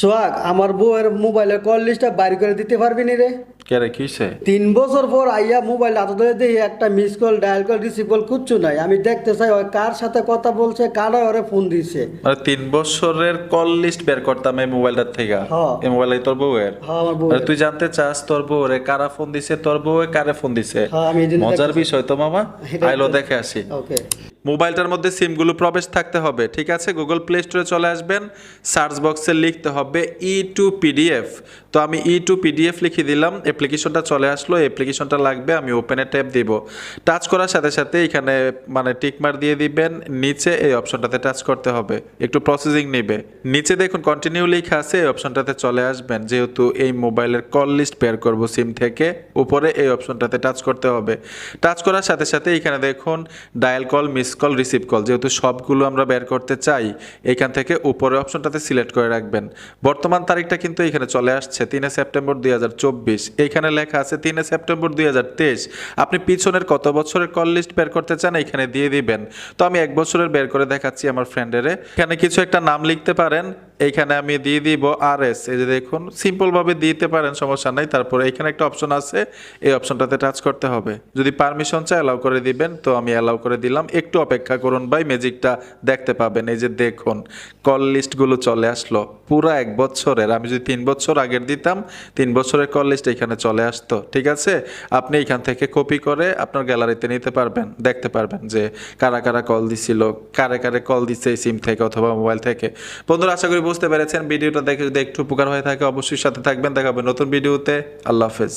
সোহাগ আমার বউয়ের মোবাইলের কল লিস্টটা বাইর করে দিতে পারবি নি রে? কে কিসে? তিন বছর পর আইয়া মোবাইল হাতে ধরে দেখি একটা miss call dial call receive call কিচ্ছু নাই। আমি দেখতে চাই ওই কার সাথে কথা বলছে কারা ওরে ফোন দিছে। মানে তিন বছরের কল লিস্ট বের করতাম এই মোবাইলটার থেকে হ্যাঁ। এই মোবাইল তোর বউয়ের? হ্যাঁ আমার বউ আরে তুই জানতে চাস তোর বউরে কারা ফোন দিছে তোর বউয়ে কারে ফোন দিছে? হ্যাঁ, আমি মজার বিষয় তো মামা। আইলো দেখে আসি। ওকে। মোবাইলটার মধ্যে সিমগুলো প্রবেশ থাকতে হবে, ঠিক আছে? গুগল প্লে স্টোরে চলে আসবেন, সার্চ বক্সে লিখতে হবে ই টু পিডিএফ তো আমি ই টু পিডিএফ লিখে দিলাম, অ্যাপ্লিকেশনটা চলে আসলো অ্যাপ্লিকেশনটা লাগবে, আমি ওপেনে ট্যাপ দিব। টাচ করার সাথে সাথে এখানে মানে টিকমার দিয়ে দিবেন, নিচে এই অপশনটাতে টাচ করতে হবে, একটু প্রসেসিং নেবে। নিচে দেখুন কন্টিনিউ লেখা আছে, এই অপশনটাতে চলে আসবেন, যেহেতু এই মোবাইলের কল লিস্ট বের করব সিম থেকে, উপরে এই অপশনটাতে টাচ করতে হবে। টাচ করার সাথে সাথে এখানে দেখুন dial call miss call receive call যেহেতু সবগুলো আমরা বের করতে চাই, এখান থেকে উপরে অপশনটাতে সিলেক্ট করে রাখবেন। বর্তমান তারিখটা কিন্তু এখানে চলে আসছে, তিনে সেপ্টেম্বর দুই এইখানে লেখা আছে, তিনে সেপ্টেম্বর দুই আপনি পিছনের কত বছরের কল লিস্ট বের করতে চান, এখানে দিয়ে দিবেন। তো আমি এক বছরের বের করে দেখাচ্ছি আমার ফ্রেন্ডের এখানে কিছু একটা নাম লিখতে পারেন এইখানে আমি দিয়ে দিব আর এস এই যে দেখুন সিম্পলভাবে দিতে পারেন, সমস্যা নাই। তারপরে এখানে একটা অপশন আছে, এই অপশনটাতে টাচ করতে হবে। যদি পারমিশন চাই অ্যালাউ করে দিবেন। তো আমি অ্যালাউ করে দিলাম। একটু অপেক্ষা করুন ভাই ম্যাজিকটা দেখতে পাবেন। এই যে দেখুন কল লিস্টগুলো চলে আসলো। পুরো এক বছরের, আমি যদি তিন বছর আগের দিতাম, তিন বছরের কল লিস্ট এখানে চলে আসতো, ঠিক আছে? আপনি এখান থেকে কপি করে আপনার গ্যালারিতে নিতে পারবেন, দেখতে পারবেন যে কারা কারা কল দিছিল, কারে কারে কল দিচ্ছে সিম থেকে অথবা মোবাইল থেকে। বন্ধুরা, আশা করি বুঝতে পেরেছেন, ভিডিওটা দেখে যদি একটু উপকার হয়ে থাকে, অবশ্যই সাথে থাকবেন দেখাবেন নতুন ভিডিওতে। আল্লাহ হাফেজ।